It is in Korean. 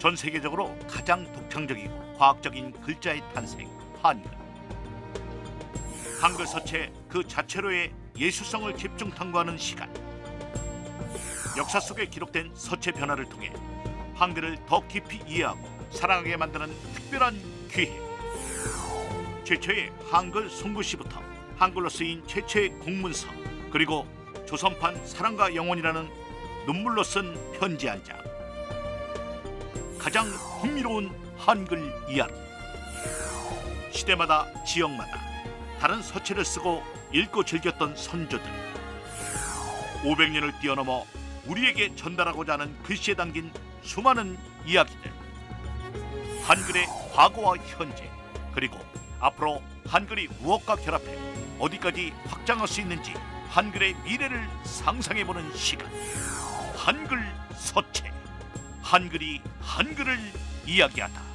전 세계적으로 가장 독창적이고 과학적인 글자의 탄생 한글. 한글 서체 그 자체로의 예술성을 집중 탐구하는 시간. 역사 속에 기록된 서체 변화를 통해 한글을 더 깊이 이해하고 사랑하게 만드는 특별한 기회. 최초의 한글 송구시부터 한글로 쓰인 최초의 공문서 그리고 조선판 사랑과 영혼이라는 눈물로 쓴 편지 한 장. 가장 흥미로운 한글 이야기. 시대마다 지역마다 다른 서체를 쓰고 읽고 즐겼던 선조들. 500년을 뛰어넘어 우리에게 전달하고자 하는 글씨에 담긴 수많은 이야기들. 한글의 과거와 현재 그리고 앞으로 한글이 무엇과 결합해 어디까지 확장할 수 있는지 한글의 미래를 상상해보는 시간. 한글 서체. 한글이 한글을 이야기하다.